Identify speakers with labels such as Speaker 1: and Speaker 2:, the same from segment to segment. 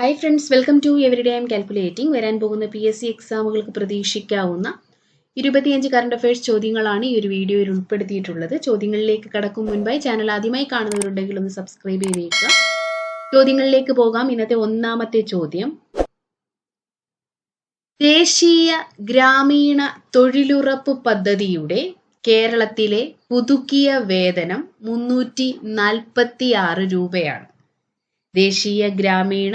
Speaker 1: Hi friends welcome to everyday I'm calculating വരാൻ പോകുന്ന P S C എക്സാമുകൾക്ക് പ്രതീക്ഷിക്കാവുന്ന ഇരുപത്തിയഞ്ച് കറണ്ട് അഫയേഴ്സ് ചോദ്യങ്ങളാണ് ഈ ഒരു വീഡിയോയിൽ ഉൾപ്പെടുത്തിയിട്ടുള്ളത്. ചോദ്യങ്ങളിലേക്ക് കടക്കും മുൻപായി ചാനൽ ആദ്യമായി കാണുന്നവരുണ്ടെങ്കിൽ ഒന്ന് സബ്സ്ക്രൈബ് ചെയ്തേക്കുക ചോദ്യങ്ങളിലേക്ക് പോകാം. ഇന്നത്തെ ഒന്നാമത്തെ ചോദ്യം. ദേശീയ ഗ്രാമീണ തൊഴിലുറപ്പ് പദ്ധതിയുടെ കേരളത്തിലെ പുതുക്കിയ വേതനം മുന്നൂറ്റി നാൽപ്പത്തി ആറ് രൂപയാണ്. ദേശീയ ഗ്രാമീണ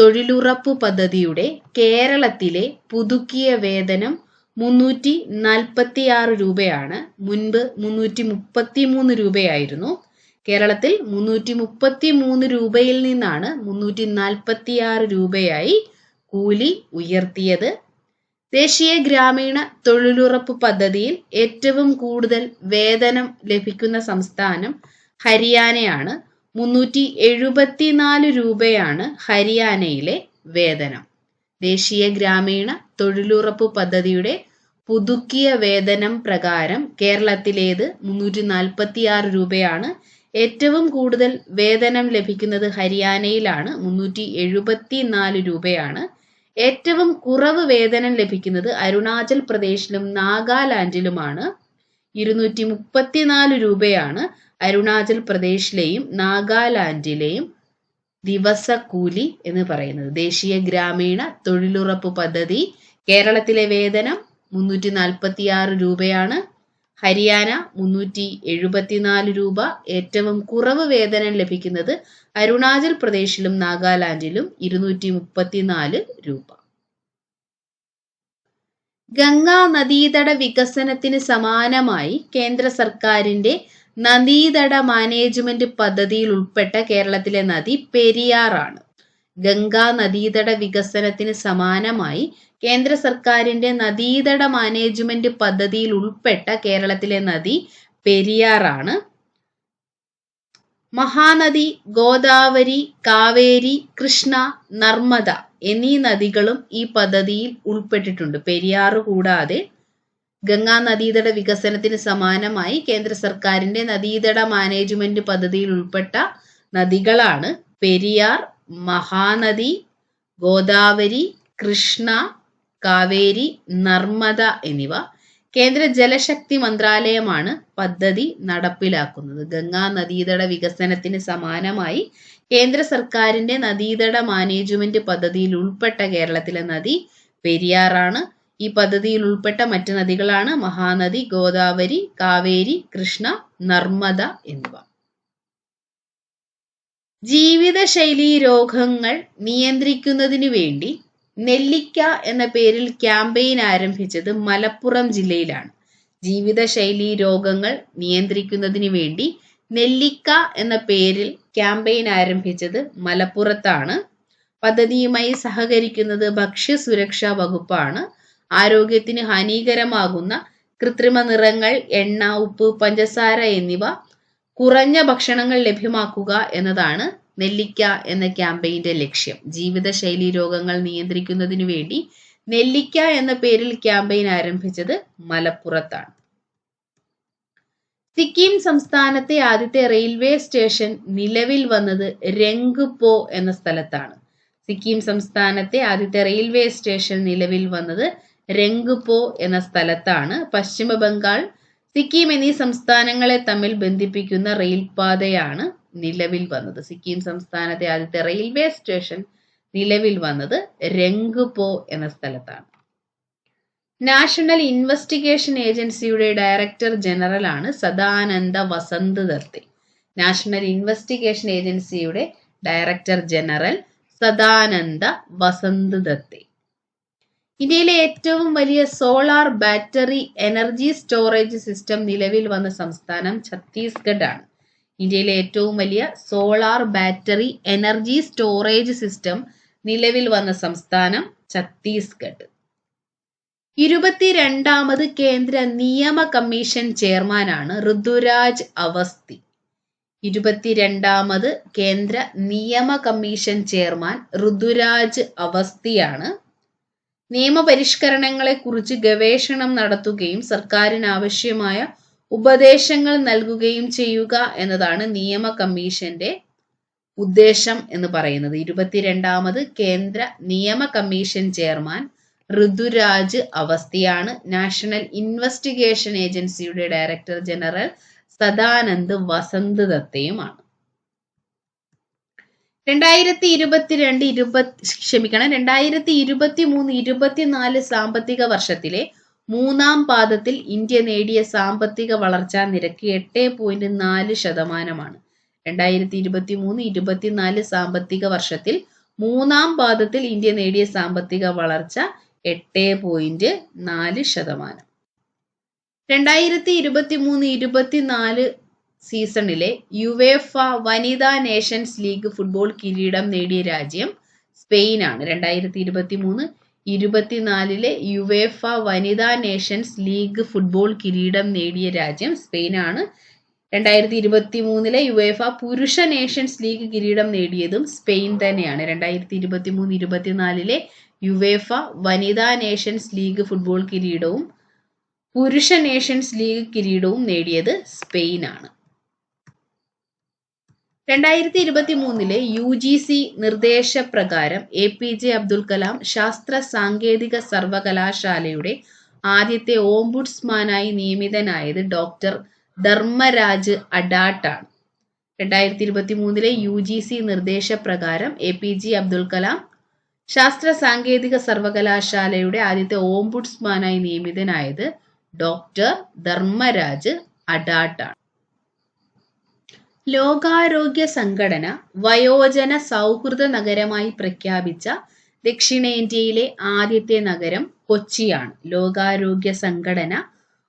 Speaker 1: തൊഴിലുറപ്പ് പദ്ധതിയുടെ കേരളത്തിലെ പുതുക്കിയ വേതനം മുന്നൂറ്റി നാൽപ്പത്തി ആറ് രൂപയാണ്. മുൻപ് മുന്നൂറ്റി മുപ്പത്തി മൂന്ന് രൂപയായിരുന്നു. കേരളത്തിൽ മുന്നൂറ്റി മുപ്പത്തി മൂന്ന് രൂപയിൽ നിന്നാണ് മുന്നൂറ്റി നാൽപ്പത്തി ആറ് രൂപയായി കൂലി ഉയർത്തിയത്. ദേശീയ ഗ്രാമീണ തൊഴിലുറപ്പ് പദ്ധതിയിൽ ഏറ്റവും കൂടുതൽ വേതനം ലഭിക്കുന്ന സംസ്ഥാനം ഹരിയാനയാണ്. മുന്നൂറ്റി എഴുപത്തിനാല് രൂപയാണ് ഹരിയാനയിലെ വേതനം. ദേശീയ ഗ്രാമീണ തൊഴിലുറപ്പ് പദ്ധതിയുടെ പുതുക്കിയ വേതനം പ്രകാരം കേരളത്തിലേത് മുന്നൂറ്റി നാൽപ്പത്തി ആറ് രൂപയാണ്. ഏറ്റവും കൂടുതൽ വേതനം ലഭിക്കുന്നത് ഹരിയാനയിലാണ്. മുന്നൂറ്റി എഴുപത്തി നാല് രൂപയാണ്. ഏറ്റവും കുറവ് വേതനം ലഭിക്കുന്നത് അരുണാചൽ പ്രദേശിലും നാഗാലാൻഡിലുമാണ്. ഇരുന്നൂറ്റി മുപ്പത്തിനാല് രൂപയാണ്. അരുണാചൽ പ്രദേശിലെയും നാഗാലാൻഡിലെയും ദിവസക്കൂലി എന്ന് പറയുന്നത്. ദേശീയ ഗ്രാമീണ തൊഴിലുറപ്പ് പദ്ധതി കേരളത്തിലെ വേതനം മുന്നൂറ്റി നാൽപ്പത്തി ആറ് രൂപയാണ്. ഹരിയാന മുന്നൂറ്റി എഴുപത്തിനാല് രൂപ. ഏറ്റവും കുറവ് വേതനം ലഭിക്കുന്നത് അരുണാചൽ പ്രദേശിലും നാഗാലാൻഡിലും ഇരുന്നൂറ്റി മുപ്പത്തിനാല് രൂപ. ഗംഗാ നദീതട വികസനത്തിന് സമാനമായി കേന്ദ്ര സർക്കാരിന്റെ നദീതട മാനേജ്മെന്റ് പദ്ധതിയിൽ ഉൾപ്പെട്ട കേരളത്തിലെ നദി പെരിയാറാണ്. ഗംഗാ നദീതട വികസനത്തിന് സമാനമായി കേന്ദ്ര സർക്കാരിന്റെ നദീതട മാനേജ്മെന്റ് പദ്ധതിയിൽ ഉൾപ്പെട്ട കേരളത്തിലെ നദി പെരിയാറാണ്. മഹാനദി ഗോദാവരി കാവേരി കൃഷ്ണ നർമ്മദ എന്നീ നദികളും ഈ പദ്ധതിയിൽ ഉൾപ്പെട്ടിട്ടുണ്ട്. പെരിയാറ് കൂടാതെ ഗംഗാ നദീതട വികസനത്തിന് സമാനമായി കേന്ദ്ര സർക്കാരിന്റെ നദീതട മാനേജ്മെന്റ് പദ്ധതിയിൽ ഉൾപ്പെട്ട നദികളാണ് പെരിയാർ മഹാനദി ഗോദാവരി കൃഷ്ണ കാവേരി നർമ്മദ എന്നിവ കേന്ദ്ര ജലശക്തി മന്ത്രാലയമാണ് പദ്ധതി നടപ്പിലാക്കുന്നത്. ഗംഗാ നദീതട വികസനത്തിന് സമാനമായി കേന്ദ്ര സർക്കാരിന്റെ നദീതട മാനേജ്മെന്റ് പദ്ധതിയിൽ ഉൾപ്പെട്ട കേരളത്തിലെ നദി പെരിയാറാണ്. ഈ പദ്ധതിയിൽ ഉൾപ്പെട്ട മറ്റ് നദികളാണ് മഹാനദി ഗോദാവരി കാവേരി കൃഷ്ണ നർമ്മദ എന്നിവ. ജീവിതശൈലി രോഗങ്ങൾ നിയന്ത്രിക്കുന്നതിനു വേണ്ടി നെല്ലിക്ക എന്ന പേരിൽ ക്യാമ്പയിൻ ആരംഭിച്ചത് മലപ്പുറം ജില്ലയിലാണ്. ജീവിതശൈലി രോഗങ്ങൾ നിയന്ത്രിക്കുന്നതിന് വേണ്ടി നെല്ലിക്ക എന്ന പേരിൽ ക്യാമ്പയിൻ ആരംഭിച്ചത് മലപ്പുറത്താണ്. പദ്ധതിയുമായി സഹകരിക്കുന്നത് ഭക്ഷ്യ സുരക്ഷാ വകുപ്പാണ്. ആരോഗ്യത്തിന് ഹാനികരമാകുന്ന കൃത്രിമ നിറങ്ങൾ എണ്ണ ഉപ്പ് പഞ്ചസാര എന്നിവ കുറഞ്ഞ ഭക്ഷണങ്ങൾ ലഭ്യമാക്കുക എന്നതാണ് നെല്ലിക്ക എന്ന ക്യാമ്പയിന്റെ ലക്ഷ്യം. ജീവിതശൈലി രോഗങ്ങൾ നിയന്ത്രിക്കുന്നതിനു വേണ്ടി നെല്ലിക്ക എന്ന പേരിൽ ക്യാമ്പയിൻ ആരംഭിച്ചത് മലപ്പുറത്താണ്. സിക്കിം സംസ്ഥാനത്തെ ആദ്യത്തെ റെയിൽവേ സ്റ്റേഷൻ നിലവിൽ വന്നത് രംഗ്പോ എന്ന സ്ഥലത്താണ്. സിക്കിം സംസ്ഥാനത്തെ ആദ്യത്തെ റെയിൽവേ സ്റ്റേഷൻ നിലവിൽ വന്നത് രംഗ്പോ എന്ന സ്ഥലത്താണ് പശ്ചിമ ബംഗാൾ സിക്കിം എന്നീ സംസ്ഥാനങ്ങളെ തമ്മിൽ ബന്ധിപ്പിക്കുന്ന റെയിൽപാതയാണ് നിലവിൽ വന്നത്. സിക്കിം സംസ്ഥാനത്തെ ആദ്യത്തെ റെയിൽവേ സ്റ്റേഷൻ നിലവിൽ വന്നത് രംഗ്പോ എന്ന സ്ഥലത്താണ്. നാഷണൽ ഇൻവെസ്റ്റിഗേഷൻ ഏജൻസിയുടെ ഡയറക്ടർ ജനറൽ ആണ് സദാനന്ദ വസന്ത് ദത്തെ നാഷണൽ ഇൻവെസ്റ്റിഗേഷൻ ഏജൻസിയുടെ ഡയറക്ടർ ജനറൽ സദാനന്ദ വസന്ത് ദത്തെ ഇന്ത്യയിലെ ഏറ്റവും വലിയ solar battery energy storage system നിലവിൽ വന്ന സംസ്ഥാനം ഛത്തീസ്ഗഡ് ആണ് ഇന്ത്യയിലെ ഏറ്റവും വലിയ solar battery energy storage system നിലവിൽ വന്ന സംസ്ഥാനം ഛത്തീസ്ഗഡ്. ഇരുപത്തിരണ്ടാമത് കേന്ദ്ര നിയമ കമ്മീഷൻ ചെയർമാനാണ് ഋതുരാജ് അവസ്തി. ഇരുപത്തിരണ്ടാമത് കേന്ദ്ര നിയമ കമ്മീഷൻ ചെയർമാൻ ഋതുരാജ് അവസ്ഥിയാണ് നിയമപരിഷ്കരണങ്ങളെക്കുറിച്ച് ഗവേഷണം നടത്തുകയും സർക്കാരിന് ആവശ്യമായ ഉപദേശങ്ങൾ നൽകുകയും ചെയ്യുക എന്നതാണ് നിയമ കമ്മീഷന്റെ ഉദ്ദേശം എന്ന് പറയുന്നത്. ഇരുപത്തിരണ്ടാമത് കേന്ദ്ര നിയമ കമ്മീഷൻ ചെയർമാൻ ഋതുരാജ് അവസ്ഥയാണ്. നാഷണൽ ഇൻവെസ്റ്റിഗേഷൻ ഏജൻസിയുടെ ഡയറക്ടർ ജനറൽ സദാനന്ദ് വസന്ത് ദത്തയുമാണ്. രണ്ടായിരത്തി ഇരുപത്തിരണ്ട് ഇരുപത്തി ക്ഷമിക്കണം രണ്ടായിരത്തി ഇരുപത്തി മൂന്ന് ഇരുപത്തിനാല് സാമ്പത്തിക വർഷത്തിലെ മൂന്നാം പാദത്തിൽ ഇന്ത്യ നേടിയ സാമ്പത്തിക വളർച്ചാ നിരക്ക് എട്ട് പോയിന്റ് നാല് ശതമാനമാണ്. രണ്ടായിരത്തി ഇരുപത്തി മൂന്ന് ഇരുപത്തിനാല് സാമ്പത്തിക വർഷത്തിൽ മൂന്നാം പാദത്തിൽ ഇന്ത്യ നേടിയ സാമ്പത്തിക വളർച്ച എട്ട് പോയിന്റ് നാല് ശതമാനം. രണ്ടായിരത്തി ഇരുപത്തി മൂന്ന് ഇരുപത്തിനാല് സീസണിലെ യുവേഫ വനിതാ നേഷൻസ് ലീഗ് ഫുട്ബോൾ കിരീടം നേടിയ രാജ്യം സ്പെയിനാണ്. രണ്ടായിരത്തി ഇരുപത്തി മൂന്ന് ഇരുപത്തിനാലിലെ യുവേഫ വനിതാ നേഷൻസ് ലീഗ് ഫുട്ബോൾ കിരീടം നേടിയ രാജ്യം സ്പെയിനാണ്. രണ്ടായിരത്തി ഇരുപത്തി മൂന്നിലെ യുവേഫ പുരുഷ നേഷൻസ് ലീഗ് കിരീടം നേടിയതും സ്പെയിൻ തന്നെയാണ്. രണ്ടായിരത്തി ഇരുപത്തി മൂന്ന് ഇരുപത്തിനാലിലെ യുവേഫ വനിതാ നേഷൻസ് ലീഗ് ഫുട്ബോൾ കിരീടവും പുരുഷ നേഷൻസ് ലീഗ് കിരീടവും നേടിയത് സ്പെയിനാണ്. രണ്ടായിരത്തി ഇരുപത്തി മൂന്നിലെ യു ജി സി നിർദ്ദേശപ്രകാരം A P J Abdul Kalam ശാസ്ത്ര സാങ്കേതിക സർവകലാശാലയുടെ ആദ്യത്തെ ഓംബുഡ്സ്മാനായി നിയമിതനായത് ഡോക്ടർ ധർമ്മരാജ് അഡാട്ടാണ്. രണ്ടായിരത്തി ഇരുപത്തി മൂന്നിലെ യു ജി സി നിർദ്ദേശപ്രകാരം A P J Abdul Kalam ശാസ്ത്ര സാങ്കേതിക സർവകലാശാലയുടെ ആദ്യത്തെ ഓംബുഡ്സ്മാനായി നിയമിതനായത് ഡോക്ടർ ധർമ്മരാജ് അഡാട്ടാണ്. ലോകാരോഗ്യ സംഘടന വയോജന സൗഹൃദ നഗരമായി പ്രഖ്യാപിച്ച ദക്ഷിണേന്ത്യയിലെ ആദ്യത്തെ നഗരം കൊച്ചിയാണ്. ലോകാരോഗ്യ സംഘടന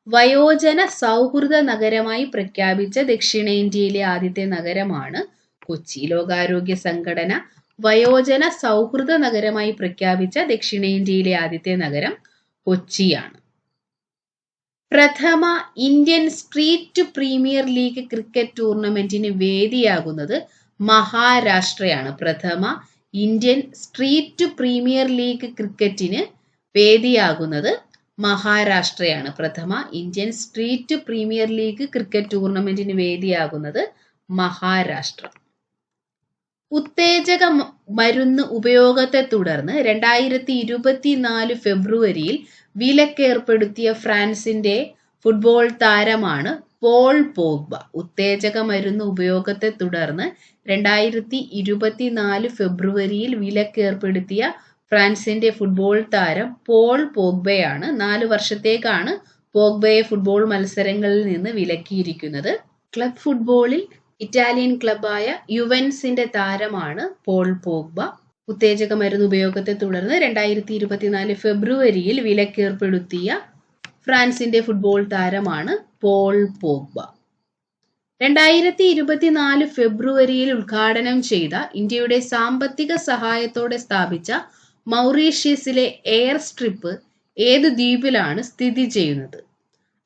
Speaker 1: വയോജന സൗഹൃദ നഗരമായി പ്രഖ്യാപിച്ച ദക്ഷിണേന്ത്യയിലെ ആദ്യത്തെ നഗരമാണ് കൊച്ചി. ലോകാരോഗ്യ സംഘടന വയോജന സൗഹൃദ നഗരമായി പ്രഖ്യാപിച്ച ദക്ഷിണേന്ത്യയിലെ ആദ്യത്തെ നഗരം കൊച്ചിയാണ്. പ്രഥമ Indian street premier league cricket ടൂർണമെന്റിന് വേദിയാകുന്നത് മഹാരാഷ്ട്രയാണ്. പ്രഥമ ഇന്ത്യൻ സ്ട്രീറ്റ് പ്രീമിയർ ലീഗ് ക്രിക്കറ്റിന് വേദിയാകുന്നത് മഹാരാഷ്ട്രയാണ്. പ്രഥമ Indian street premier league cricket ടൂർണമെന്റിന് വേദിയാകുന്നത് മഹാരാഷ്ട്ര. ഉത്തേജക മരുന്ന് ഉപയോഗത്തെ തുടർന്ന് രണ്ടായിരത്തി ഇരുപത്തിനാല് ഫെബ്രുവരിയിൽ വിലക്കേർപ്പെടുത്തിയ ഫ്രാൻസിന്റെ ഫുട്ബോൾ താരമാണ് പോൾ പോഗ്ബ. ഉത്തേജക മരുന്ന് ഉപയോഗത്തെ തുടർന്ന് രണ്ടായിരത്തി ഇരുപത്തിനാല് ഫെബ്രുവരിയിൽ വിലക്കേർപ്പെടുത്തിയ ഫ്രാൻസിന്റെ ഫുട്ബോൾ താരം പോൾ പോഗ്ബയാണ് നാല് വർഷത്തേക്കാണ് പോഗ്ബയെ ഫുട്ബോൾ മത്സരങ്ങളിൽ നിന്ന് വിലക്കിയിരിക്കുന്നത്. ക്ലബ് ഫുട്ബോളിൽ ഇറ്റാലിയൻ ക്ലബായ യുവൻസിന്റെ താരമാണ് പോൾ പോഗ്ബ. ഉത്തേജക മരുന്ന് ഉപയോഗത്തെ തുടർന്ന് രണ്ടായിരത്തി ഇരുപത്തിനാല് ഫെബ്രുവരിയിൽ വിലക്കേർപ്പെടുത്തിയ ഫ്രാൻസിന്റെ ഫുട്ബോൾ താരമാണ് പോൾ പോഗ്ബ. രണ്ടായിരത്തി ഇരുപത്തിനാല് ഫെബ്രുവരിയിൽ ഉദ്ഘാടനം ചെയ്ത ഇന്ത്യയുടെ സാമ്പത്തിക സഹായത്തോടെ സ്ഥാപിച്ച മൗറീഷ്യസിലെ എയർ സ്ട്രിപ്പ് ഏത് ദ്വീപിലാണ് സ്ഥിതി ചെയ്യുന്നത്?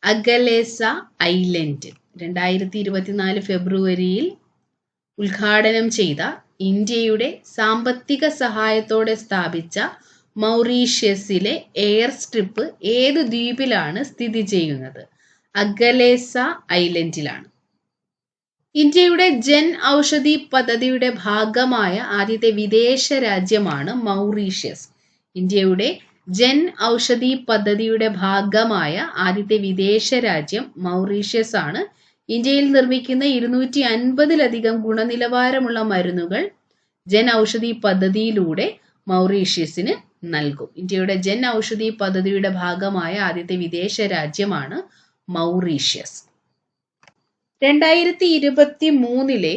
Speaker 1: Agalega island. രണ്ടായിരത്തി ഇരുപത്തിനാല് ഫെബ്രുവരിയിൽ ഉദ്ഘാടനം ചെയ്ത ഇന്ത്യയുടെ സാമ്പത്തിക സഹായത്തോടെ സ്ഥാപിച്ച മൗറീഷ്യസിലെ എയർ സ്ട്രിപ്പ് ഏത് ദ്വീപിലാണ് സ്ഥിതി ചെയ്യുന്നത്? അഗലേസ ഐലൻഡിലാണ്. ഇന്ത്യയുടെ ജൻ ഔഷധി പദ്ധതിയുടെ ഭാഗമായ ആദ്യത്തെ വിദേശ രാജ്യമാണ് മൗറീഷ്യസ്. ഇന്ത്യയുടെ ജൻ ഔഷധി പദ്ധതിയുടെ ഭാഗമായ ആദ്യത്തെ വിദേശ രാജ്യം മൗറീഷ്യസ് ആണ് ഇന്ത്യയിൽ നിർമ്മിക്കുന്ന ഇരുന്നൂറ്റി അൻപതിലധികം ഗുണനിലവാരമുള്ള മരുന്നുകൾ ജൻ ഔഷധി പദ്ധതിയിലൂടെ മൗറീഷ്യസിന് നൽകും. ഇന്ത്യയുടെ ജൻ ഔഷധി പദ്ധതിയുടെ ഭാഗമായ ആദ്യത്തെ വിദേശ രാജ്യമാണ് മൗറീഷ്യസ്. രണ്ടായിരത്തി ഇരുപത്തി മൂന്നിലെ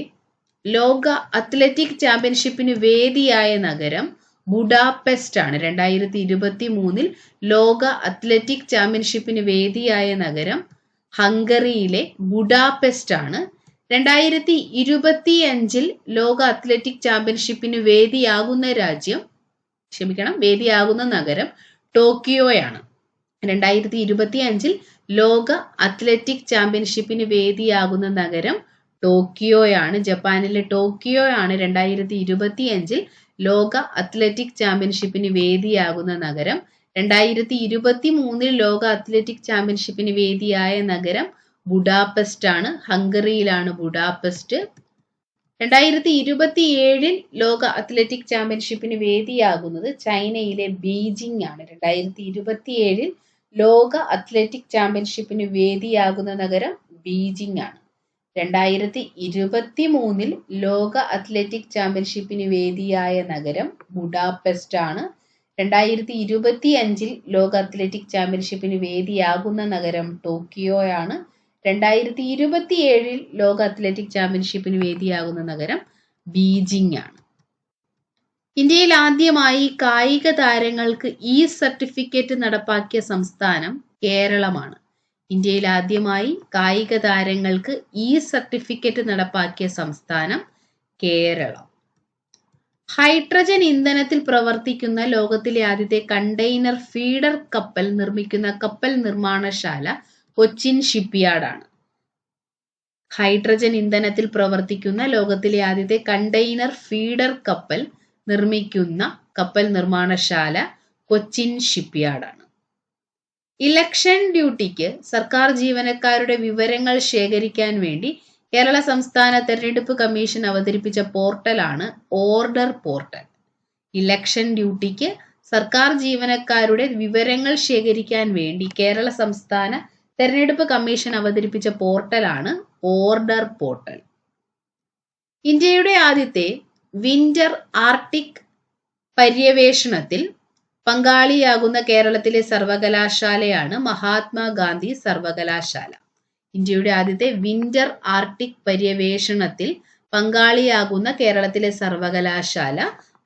Speaker 1: ലോക അത്ലറ്റിക് ചാമ്പ്യൻഷിപ്പിന് വേദിയായ നഗരം ബുഡാപെസ്റ്റ് ആണ് രണ്ടായിരത്തി ഇരുപത്തി മൂന്നിൽ ലോക അത്ലറ്റിക് ചാമ്പ്യൻഷിപ്പിന് വേദിയായ നഗരം ഹംഗറിയിലെ ബുഡാപെസ്റ്റ് ആണ് രണ്ടായിരത്തി ഇരുപത്തി അഞ്ചിൽ ലോക അത്ലറ്റിക് ചാമ്പ്യൻഷിപ്പിന് വേദിയാകുന്ന രാജ്യം ക്ഷമിക്കണം വേദിയാകുന്ന നഗരം ടോക്കിയോയാണ്. രണ്ടായിരത്തി ഇരുപത്തി അഞ്ചിൽ ലോക അത്ലറ്റിക് ചാമ്പ്യൻഷിപ്പിന് വേദിയാകുന്ന നഗരം ടോക്കിയോയാണ്. ജപ്പാനിലെ ടോക്കിയോയാണ് രണ്ടായിരത്തി ഇരുപത്തി അഞ്ചിൽ ലോക അത്ലറ്റിക് ചാമ്പ്യൻഷിപ്പിന് വേദിയാകുന്ന നഗരം. രണ്ടായിരത്തി ഇരുപത്തി മൂന്നിൽ ലോക അത്ലറ്റിക് ചാമ്പ്യൻഷിപ്പിന് വേദിയായ നഗരം ബുഡാപെസ്റ്റ് ആണ്. ഹംഗറിയിലാണ് ബുഡാപെസ്റ്റ്. രണ്ടായിരത്തി ഇരുപത്തി ഏഴിൽ ലോക അത്ലറ്റിക് ചാമ്പ്യൻഷിപ്പിന് വേദിയാകുന്നത് ചൈനയിലെ ബീജിംഗ് ആണ്. രണ്ടായിരത്തി ഇരുപത്തി ഏഴിൽ ലോക അത്ലറ്റിക് ചാമ്പ്യൻഷിപ്പിന് വേദിയാകുന്ന നഗരം ബീജിംഗ് ആണ്. രണ്ടായിരത്തി ഇരുപത്തി മൂന്നിൽ ലോക അത്ലറ്റിക് ചാമ്പ്യൻഷിപ്പിന് വേദിയായ നഗരം ബുഡാപെസ്റ്റ് ആണ്. രണ്ടായിരത്തി ഇരുപത്തി അഞ്ചിൽ ലോക അത്ലറ്റിക് ചാമ്പ്യൻഷിപ്പിന് വേദിയാകുന്ന നഗരം ടോക്കിയോയാണ്. രണ്ടായിരത്തി ഇരുപത്തി ഏഴിൽ ലോക അത്ലറ്റിക് ചാമ്പ്യൻഷിപ്പിന് വേദിയാകുന്ന നഗരം ബീജിംഗ് ആണ് ഇന്ത്യയിൽ ആദ്യമായി കായിക താരങ്ങൾക്ക് ഇ സർട്ടിഫിക്കറ്റ് നടപ്പാക്കിയ സംസ്ഥാനം കേരളമാണ്. ഇന്ത്യയിൽ ആദ്യമായി കായിക താരങ്ങൾക്ക് ഇ സർട്ടിഫിക്കറ്റ് നടപ്പാക്കിയ സംസ്ഥാനം കേരളം. ഹൈഡ്രജൻ ഇന്ധനത്തിൽ പ്രവർത്തിക്കുന്ന ലോകത്തിലെ ആദ്യത്തെ കണ്ടെയ്നർ ഫീഡർ കപ്പൽ നിർമ്മിക്കുന്ന കപ്പൽ നിർമ്മാണശാല കൊച്ചിൻ ഷിപ്പ്യാർഡാണ്. ഹൈഡ്രജൻ ഇന്ധനത്തിൽ പ്രവർത്തിക്കുന്ന ലോകത്തിലെ ആദ്യത്തെ കണ്ടെയ്നർ ഫീഡർ കപ്പൽ നിർമ്മിക്കുന്ന കപ്പൽ നിർമ്മാണശാല കൊച്ചിൻ ഷിപ്പ്യാർഡാണ്. ഇലക്ഷൻ ഡ്യൂട്ടിക്ക് സർക്കാർ ജീവനക്കാരുടെ വിവരങ്ങൾ ശേഖരിക്കാൻ വേണ്ടി കേരള സംസ്ഥാന തെരഞ്ഞെടുപ്പ് കമ്മീഷൻ അവതരിപ്പിച്ച പോർട്ടലാണ് ഓർഡർ പോർട്ടൽ. ഇലക്ഷൻ ഡ്യൂട്ടിക്ക് സർക്കാർ ജീവനക്കാരുടെ വിവരങ്ങൾ ശേഖരിക്കാൻ വേണ്ടി കേരള സംസ്ഥാന തെരഞ്ഞെടുപ്പ് കമ്മീഷൻ അവതരിപ്പിച്ച പോർട്ടലാണ് ഓർഡർ പോർട്ടൽ. ഇന്ത്യയുടെ ആദ്യത്തെ വിന്റർ ആർട്ടിക് പര്യവേഷണത്തിൽ പങ്കാളിയാകുന്ന കേരളത്തിലെ സർവകലാശാലയാണ് മഹാത്മാഗാന്ധി സർവകലാശാല. ഇന്ത്യയുടെ ആദ്യത്തെ വിന്റർ ആർട്ടിക് പര്യവേഷണത്തിൽ പങ്കാളിയാകുന്ന കേരളത്തിലെ സർവകലാശാല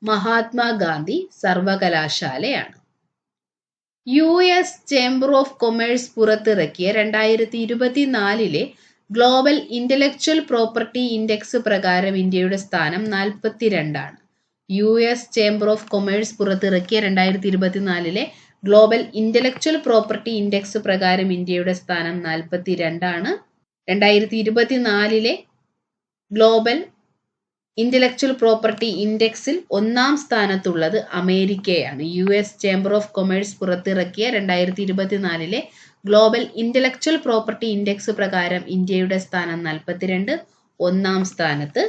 Speaker 1: Mahatma Gandhi സർവകലാശാലയാണ്. U S chamber of commerce പുറത്തിറക്കിയ രണ്ടായിരത്തി ഇരുപത്തിനാലിലെ ഗ്ലോബൽ ഇന്റലക്ച്വൽ പ്രോപ്പർട്ടി ഇൻഡെക്സ് പ്രകാരം ഇന്ത്യയുടെ സ്ഥാനം നാൽപ്പത്തിരണ്ടാണ്. U S chamber of commerce പുറത്തിറക്കിയ രണ്ടായിരത്തി ഇരുപത്തിനാലിലെ ഗ്ലോബൽ ഇന്റലക്ച്വൽ പ്രോപ്പർട്ടി ഇൻഡെക്സ് പ്രകാരം ഇന്ത്യയുടെ സ്ഥാനം നാൽപ്പത്തി രണ്ടാണ് രണ്ടായിരത്തി ഇരുപത്തിനാലിലെ ഗ്ലോബൽ ഇന്റലക്ച്വൽ പ്രോപ്പർട്ടി ഇൻഡെക്സിൽ ഒന്നാം സ്ഥാനത്തുള്ളത് അമേരിക്കയാണ്. U S chamber of commerce പുറത്തിറക്കിയ രണ്ടായിരത്തി ഇരുപത്തിനാലിലെ ഗ്ലോബൽ ഇന്റലക്ച്വൽ പ്രോപ്പർട്ടി ഇൻഡെക്സ് പ്രകാരം ഇന്ത്യയുടെ സ്ഥാനം നാൽപ്പത്തിരണ്ട് ഒന്നാം സ്ഥാനത്ത്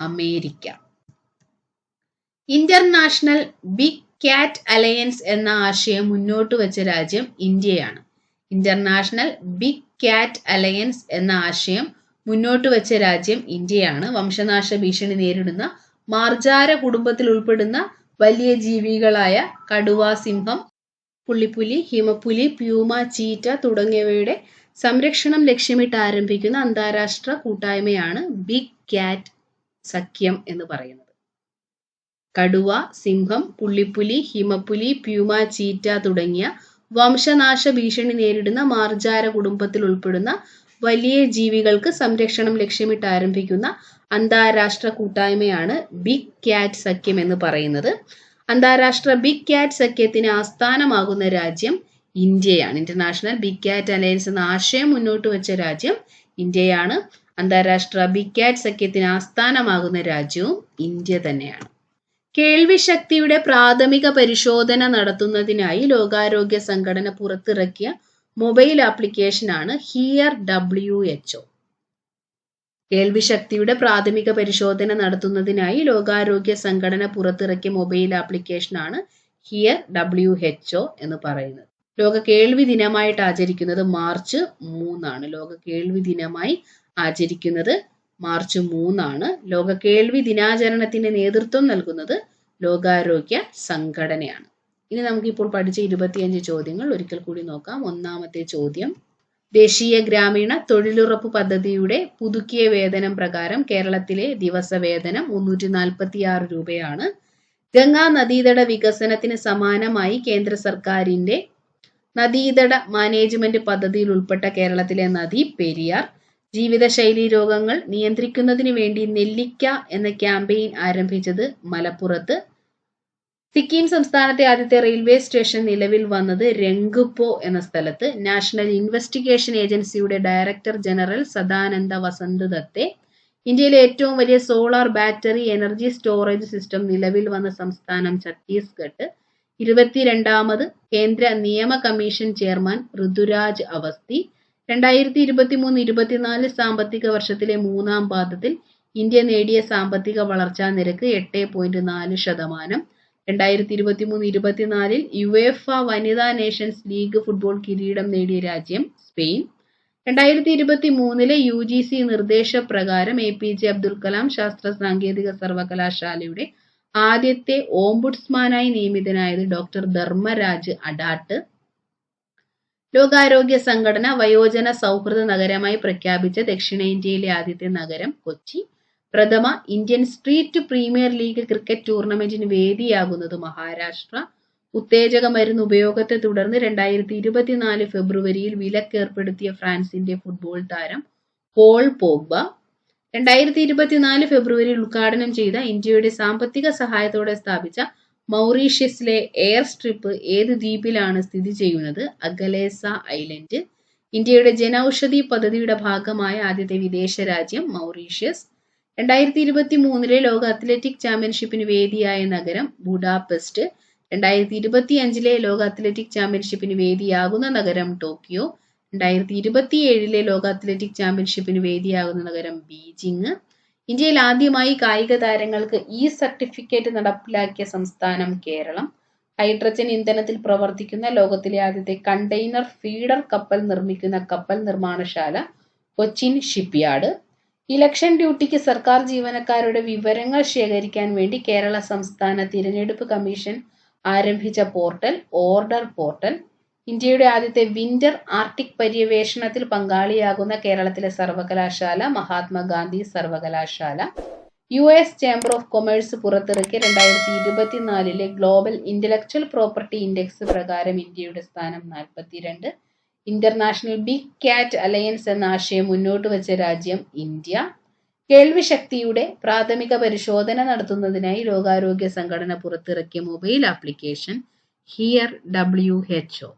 Speaker 1: America. International big cat alliance എന്ന ആശയം മുന്നോട്ട് വെച്ച രാജ്യം ഇന്ത്യയാണ്. ഇന്റർനാഷണൽ ബിഗ് ക്യാറ്റ് അലയൻസ് എന്ന ആശയം മുന്നോട്ട് വെച്ച രാജ്യം ഇന്ത്യയാണ്. വംശനാശ ഭീഷണി നേരിടുന്ന മാർജാര കുടുംബത്തിൽ ഉൾപ്പെടുന്ന വലിയ ജീവികളായ കടുവ സിംഹം പുള്ളിപ്പുലി ഹിമപ്പുലി പ്യൂമ ചീറ്റ തുടങ്ങിയവയുടെ സംരക്ഷണം ലക്ഷ്യമിട്ട് ആരംഭിക്കുന്ന അന്താരാഷ്ട്ര കൂട്ടായ്മയാണ് ബിഗ് ക്യാറ്റ് സഖ്യം എന്ന് പറയുന്നത്. കടുവ സിംഹം പുള്ളിപ്പുലി ഹിമപ്പുലി പ്യൂമ ചീറ്റ തുടങ്ങിയ വംശനാശ ഭീഷണി നേരിടുന്ന മാർജാര കുടുംബത്തിൽ ഉൾപ്പെടുന്ന വലിയ ജീവികൾക്ക് സംരക്ഷണം ലക്ഷ്യമിട്ട് ആരംഭിക്കുന്ന അന്താരാഷ്ട്ര കൂട്ടായ്മയാണ് ബിഗ് ക്യാറ്റ് സഖ്യം എന്ന് പറയുന്നത്. അന്താരാഷ്ട്ര ബിഗ് ക്യാറ്റ് സഖ്യത്തിന് ആസ്ഥാനമാകുന്ന രാജ്യം ഇന്ത്യയാണ്. ഇന്റർനാഷണൽ ബിഗ് ക്യാറ്റ് അലയൻസ് എന്ന ആശയം മുന്നോട്ട് വെച്ച രാജ്യം ഇന്ത്യയാണ്. അന്താരാഷ്ട്ര ബിഗ് ക്യാറ്റ് സഖ്യത്തിന് ആസ്ഥാനമാകുന്ന രാജ്യവും ഇന്ത്യ തന്നെയാണ്. കേൾവി ശക്തിയുടെ പ്രാഥമിക പരിശോധന നടത്തുന്നതിനായി ലോകാരോഗ്യ സംഘടന പുറത്തിറക്കിയ മൊബൈൽ ആപ്ലിക്കേഷനാണ് ഹിയർ ഡബ്ല്യു എച്ച് ഒ. കേൾവിശക്തിയുടെ പ്രാഥമിക പരിശോധന നടത്തുന്നതിനായി ലോകാരോഗ്യ സംഘടന പുറത്തിറക്കിയ മൊബൈൽ ആപ്ലിക്കേഷനാണ് ഹിയർ ഡബ്ല്യു എച്ച് ഒ എന്ന് പറയുന്നത്. ലോക കേൾവി ദിനമായിട്ട് ആചരിക്കുന്നത് മാർച്ച് മൂന്നാണ്. ലോക കേൾവി ദിനമായി ആചരിക്കുന്നത് മാർച്ച് മൂന്നാണ്. ലോക കേൾവി ദിനാചരണത്തിന് നേതൃത്വം നൽകുന്നത് ലോകാരോഗ്യ സംഘടനയാണ്. ഇനി നമുക്കിപ്പോൾ പഠിച്ച ഇരുപത്തിയഞ്ച് ചോദ്യങ്ങൾ ഒരിക്കൽ കൂടി നോക്കാം. ഒന്നാമത്തെ ചോദ്യം ദേശീയ ഗ്രാമീണ തൊഴിലുറപ്പ് പദ്ധതിയുടെ പുതുക്കിയ വേതനം പ്രകാരം കേരളത്തിലെ ദിവസ വേതനം മുന്നൂറ്റി നാൽപ്പത്തി ആറ് രൂപയാണ്. ഗംഗാ നദീതട വികസനത്തിന് സമാനമായി കേന്ദ്ര സർക്കാരിന്റെ നദീതട മാനേജ്മെന്റ് പദ്ധതിയിൽ ഉൾപ്പെട്ട കേരളത്തിലെ നദി പെരിയാർ ജീവിതശൈലി രോഗങ്ങൾ നിയന്ത്രിക്കുന്നതിന് വേണ്ടി നെല്ലിക്ക എന്ന ക്യാമ്പയിൻ ആരംഭിച്ചത് മലപ്പുറത്ത്. സിക്കിം സംസ്ഥാനത്തെ ആദ്യത്തെ റെയിൽവേ സ്റ്റേഷൻ നിലവിൽ വന്നത് രംഗുപ്പോ എന്ന സ്ഥലത്ത്. നാഷണൽ ഇൻവെസ്റ്റിഗേഷൻ ഏജൻസിയുടെ ഡയറക്ടർ ജനറൽ സദാനന്ദ വസന്ത് ദത്തെ. ഇന്ത്യയിലെ ഏറ്റവും വലിയ solar battery energy storage system നിലവിൽ വന്ന സംസ്ഥാനം ഛത്തീസ്ഗഡ്. ഇരുപത്തിരണ്ടാമത് കേന്ദ്ര നിയമ കമ്മീഷൻ ചെയർമാൻ ഋതുരാജ് അവസ്ഥി രണ്ടായിരത്തി ഇരുപത്തി മൂന്ന് ഇരുപത്തിനാല് സാമ്പത്തിക വർഷത്തിലെ മൂന്നാം പാദത്തിൽ ഇന്ത്യ നേടിയ സാമ്പത്തിക വളർച്ചാ നിരക്ക് എട്ട് പോയിന്റ് നാല് ശതമാനം. രണ്ടായിരത്തി ഇരുപത്തി മൂന്ന് ഇരുപത്തിനാലിൽ യുവേഫ വനിതാ നേഷൻസ് ലീഗ് ഫുട്ബോൾ കിരീടം നേടിയ രാജ്യം സ്പെയിൻ. രണ്ടായിരത്തി ഇരുപത്തി മൂന്നിലെ യു ജി സി നിർദ്ദേശപ്രകാരം A P J Abdul Kalam ശാസ്ത്ര സാങ്കേതിക സർവകലാശാലയുടെ ആദ്യത്തെ ഓംബുഡ്സ്മാനായി നിയമിതനായത് ഡോക്ടർ ധർമ്മരാജ് അഡാട്ട്. ലോകാരോഗ്യ സംഘടന വയോജന സൗഹൃദ നഗരമായി പ്രഖ്യാപിച്ച ദക്ഷിണേന്ത്യയിലെ ആദ്യത്തെ നഗരം കൊച്ചി. പ്രഥമ Indian street premier league cricket ടൂർണമെന്റിന് വേദിയാകുന്നത് മഹാരാഷ്ട്ര. ഉത്തേജക മരുന്ന് ഉപയോഗത്തെ തുടർന്ന് രണ്ടായിരത്തി ഇരുപത്തിനാല് ഫെബ്രുവരിയിൽ വിലക്കേർപ്പെടുത്തിയ ഫ്രാൻസിന്റെ ഫുട്ബോൾ താരം പോൾ പോഗ്ബ. രണ്ടായിരത്തി ഇരുപത്തിനാല് ഫെബ്രുവരിയിൽ ഉദ്ഘാടനം ചെയ്ത ഇന്ത്യയുടെ സാമ്പത്തിക സഹായത്തോടെ സ്ഥാപിച്ച മൗറീഷ്യസിലെ എയർ സ്ട്രിപ്പ് ഏത് ദ്വീപിലാണ് സ്ഥിതി ചെയ്യുന്നത്? Agalega island. ഇന്ത്യയുടെ ജനൌഷധി പദ്ധതിയുടെ ഭാഗമായ ആദ്യത്തെ വിദേശ രാജ്യം മൗറീഷ്യസ്. രണ്ടായിരത്തി ഇരുപത്തി മൂന്നിലെ ലോക അത്ലറ്റിക് ചാമ്പ്യൻഷിപ്പിന് വേദിയായ നഗരം ബുഡാപെസ്റ്റ്. രണ്ടായിരത്തി ഇരുപത്തി അഞ്ചിലെ ലോക അത്ലറ്റിക് ചാമ്പ്യൻഷിപ്പിന് വേദിയാകുന്ന നഗരം ടോക്കിയോ. രണ്ടായിരത്തി ഇരുപത്തി ഏഴിലെ ലോക അത്ലറ്റിക് ചാമ്പ്യൻഷിപ്പിന് വേദിയാകുന്ന നഗരം ബീജിംഗ് ഇന്ത്യയിൽ ആദ്യമായി കായിക താരങ്ങൾക്ക് ഈ സർട്ടിഫിക്കറ്റ് നടപ്പിലാക്കിയ സംസ്ഥാനം കേരളം. ഹൈഡ്രജൻ ഇന്ധനത്തിൽ പ്രവർത്തിക്കുന്ന ലോകത്തിലെ ആദ്യത്തെ കണ്ടെയ്നർ ഫീഡർ കപ്പൽ നിർമ്മിക്കുന്ന കപ്പൽ നിർമ്മാണശാല കൊച്ചിൻ ഷിപ്പ്യാർഡ്. ഇലക്ഷൻ ഡ്യൂട്ടിക്ക് സർക്കാർ ജീവനക്കാരുടെ വിവരങ്ങൾ ശേഖരിക്കാൻ വേണ്ടി കേരള സംസ്ഥാന തിരഞ്ഞെടുപ്പ് കമ്മീഷൻ ആരംഭിച്ച പോർട്ടൽ ഓർഡർ പോർട്ടൽ. ഇന്ത്യയുടെ ആദ്യത്തെ വിന്റർ ആർട്ടിക് പര്യവേഷണത്തിൽ പങ്കാളിയാകുന്ന കേരളത്തിലെ സർവകലാശാല മഹാത്മാഗാന്ധി സർവകലാശാല U S chamber of commerce പുറത്തിറക്കിയ രണ്ടായിരത്തി ഇരുപത്തിനാലിലെ ഗ്ലോബൽ ഇന്റലക്ച്വൽ പ്രോപ്പർട്ടി ഇൻഡെക്സ് പ്രകാരം ഇന്ത്യയുടെ സ്ഥാനം നാൽപ്പത്തിരണ്ട്. ഇന്റർനാഷണൽ ബിഗ് കാറ്റ് അലയൻസ് എന്ന ആശയം മുന്നോട്ട് വെച്ച രാജ്യം ഇന്ത്യ. കേൾവിശക്തിയുടെ പ്രാഥമിക പരിശോധന നടത്തുന്നതിനായി ലോകാരോഗ്യ സംഘടന പുറത്തിറക്കിയ mobile application hear W H